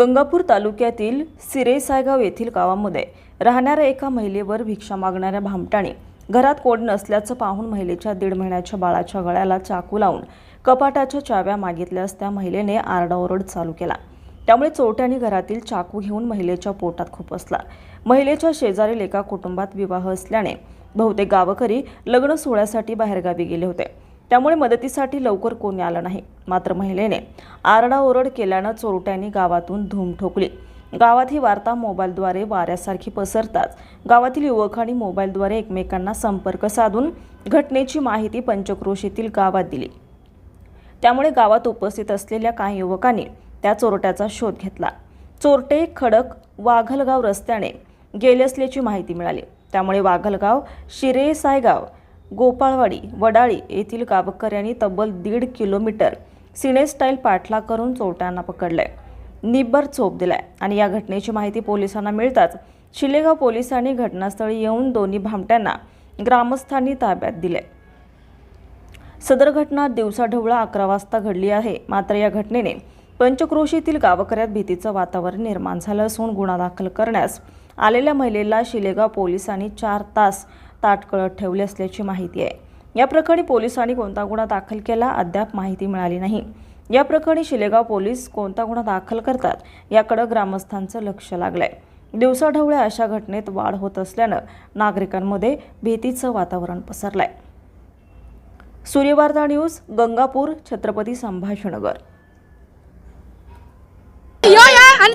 गंगापूर तालुक्यातील सिरेसायगाव येथील गावामध्ये राहणाऱ्या एका महिलेवर भिक्षा मागणाऱ्या भामटाने घरात कोड नसल्याचं पाहून महिलेच्या दीड महिन्याच्या बाळाच्या गळ्याला चाकू लावून कपाटाच्या चाव्या मागितल्यास त्या महिलेने आरडाओरड चालू केला. त्यामुळे चोरट्याने घरातील चाकू घेऊन महिलेच्या पोटात खुपसला. महिलेच्या शेजारील एका कुटुंबात विवाह असल्याने बहुतेक गावकरी लग्न सोहळ्यासाठी बाहेरगावी गेले होते. त्यामुळे मदतीसाठी लवकर कोणी आलं नाही. मात्र महिलेने आरडाओरड केल्यानं चोरट्यांनी गावातून धूम ठोकली. गावात ही वार्ता मोबाईलद्वारे वाऱ्यासारखी पसरताच गावातील युवकांनी मोबाईलद्वारे एकमेकांना संपर्क साधून घटनेची माहिती पंचक्रोशीतील गावात दिली. त्यामुळे गावात उपस्थित असलेल्या काही युवकांनी त्या चोरट्याचा शोध घेतला. चोरटे खडक वाघलगाव रस्त्याने गेले असल्याची माहिती मिळाली. त्यामुळे वाघलगाव शिरे सायगाव गोपाळवाडी वडाळी येथील गावकऱ्यांनी तब्बल दीड किलोमीटर सिनेस्टाईल पाठला करून चोरट्यांना पकडलंय. निब्बर चोप दिलाय आणि या घटनेची माहिती पोलिसांना मिळताच शिलेगाव पोलिसांनी घटनास्थळी येऊन दोन्ही भामट्यांना ग्रामस्थांनी ताब्यात दिले सदर घटना दिवसाढवळा अकरा वाजता घडली आहे. मात्र या घटनेने पंचक्रोशीतील गावकऱ्यात भीतीचं वातावरण निर्माण झालं असून गुन्हा दाखल करण्यास आलेल्या महिलेला शिलेगाव पोलिसांनी चार तास ताटकळत ठेवले असल्याची माहिती आहे. या प्रकरणी पोलिसांनी कोणता गुन्हा दाखल केला अद्याप माहिती मिळाली नाही. या प्रकरणी शिलेगाव पोलीस कोणता गुन्हा दाखल करतात याकडं ग्रामस्थांचं लक्ष लागलंय. दिवसाढवळ्या अशा घटनेत वाढ होत असल्यानं नागरिकांमध्ये भीतीचं वातावरण पसरलंय. सूर्यवार्ता न्यूज गंगापूर छत्रपती संभाजीनगर. आणि